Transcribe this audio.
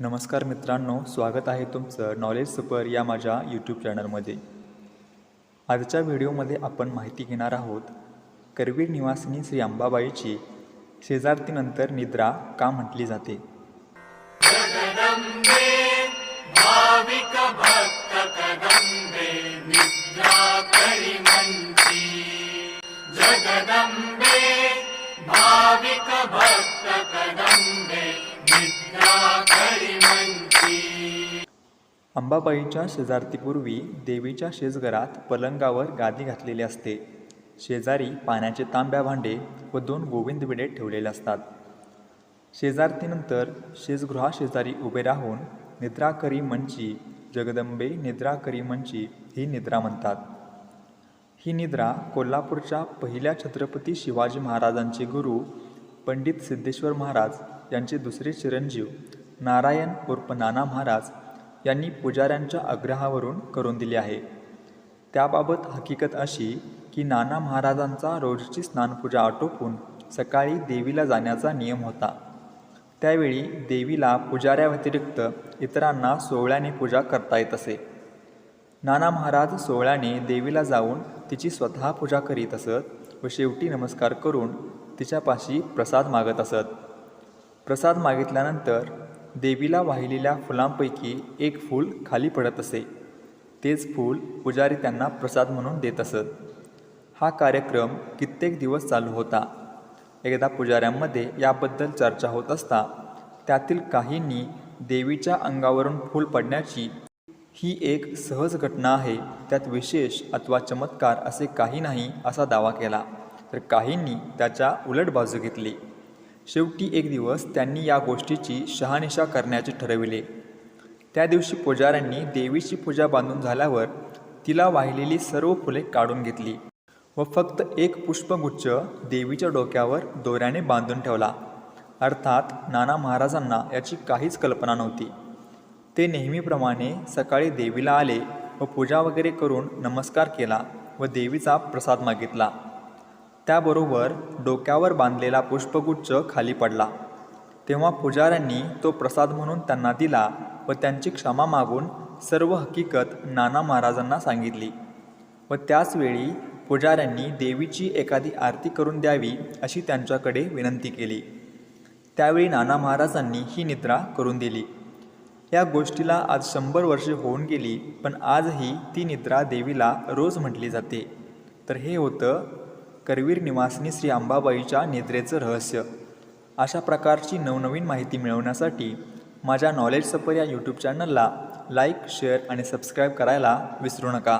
नमस्कार मित्रांनो स्वागत आहे तुमचं नॉलेज सुपर या माझ्या यूट्यूब चॅनलमध्ये आजच्या व्हिडिओमध्ये आपण माहिती घेणार आहोत करवीर निवासिनी श्री अंबाबाईची शेजारतीनंतर निद्रा का म्हटली जाते? अंबाबाईच्या शेजारतीपूर्वी देवीच्या शेजघरात पलंगावर गादी घातलेली असते. शेजारी पाण्याचे तांब्या भांडे व दोन गोविंद विडे ठेवलेले असतात. शेजारतीनंतर शेजगृहाशेजारी उभे राहून निद्रा करी मंची जगदंबे निद्रा करी मंची ही निद्रा म्हणतात. ही निद्रा कोल्हापूरच्या पहिल्या छत्रपती शिवाजी महाराजांचे गुरु पंडित सिद्धेश्वर महाराज यांचे दुसरे चिरंजीव नारायण उर्फ नाना महाराज यांनी पुजाऱ्यांच्या आग्रहावरून करून दिली आहे. त्याबाबत हकीकत अशी की नाना महाराजांचा रोजची स्नानपूजा आटोपून सकाळी देवीला जाण्याचा नियम होता. त्यावेळी देवीला पुजाऱ्याव्यतिरिक्त इतरांना सोहळ्याने पूजा करता येत असे. नाना महाराज सोहळ्याने देवीला जाऊन तिची स्वतः पूजा करीत असत व शेवटी नमस्कार करून तिच्यापाशी प्रसाद मागत असत. प्रसाद मागितल्यानंतर देवीला वाहिलेल्या फुलांपैकी एक फूल खाली पडत असे. तेच फूल पुजारी त्यांना प्रसाद म्हणून देत असत. हा कार्यक्रम कित्येक दिवस चालू होता. एकदा पुजाऱ्यांमध्ये याबद्दल चर्चा होत असता त्यातील काहींनी देवीच्या अंगावरून फूल पडण्याची ही एक सहज घटना आहे. त्यात विशेष अथवा चमत्कार असे काही नाही असा दावा केला. तर काहींनी त्याच्या उलट बाजू घेतली. शेवटी एक दिवस त्यांनी या गोष्टीची शहानिशा करण्याचे ठरविले. त्या दिवशी पुजाऱ्यांनी देवीची पूजा बांधून झाल्यावर तिला वाहिलेली सर्व फुले काढून घेतली व फक्त एक पुष्पगुच्छ देवीच्या डोक्यावर दोऱ्याने बांधून ठेवला. अर्थात नाना महाराजांना याची काहीच कल्पना नव्हती. ते नेहमीप्रमाणे सकाळी देवीला आले व पूजा वगैरे करून नमस्कार केला व देवीचा प्रसाद मागितला. त्याबरोबर डोक्यावर बांधलेला पुष्पगुच्छ खाली पडला. तेव्हा पुजाऱ्यांनी तो प्रसाद म्हणून त्यांना दिला व त्यांची क्षमा मागून सर्व हकीकत नाना महाराजांना सांगितली. व त्याचवेळी पुजाऱ्यांनी देवीची एखादी आरती करून द्यावी अशी त्यांच्याकडे विनंती केली. त्यावेळी नाना महाराजांनी ही निद्रा करून दिली. या गोष्टीला आज शंभर वर्षे होऊन गेली पण आजही ती निद्रा देवीला रोज म्हटली जाते. तर हे होतं करवीर निवासिनी श्री अंबाबाईच्या निद्रेचं रहस्य. अशा प्रकारची नवनवीन माहिती मिळवण्यासाठी माझ्या नॉलेज सपर या यूट्यूब चॅनलला लाईक शेअर आणि सबस्क्राईब करायला विसरू नका.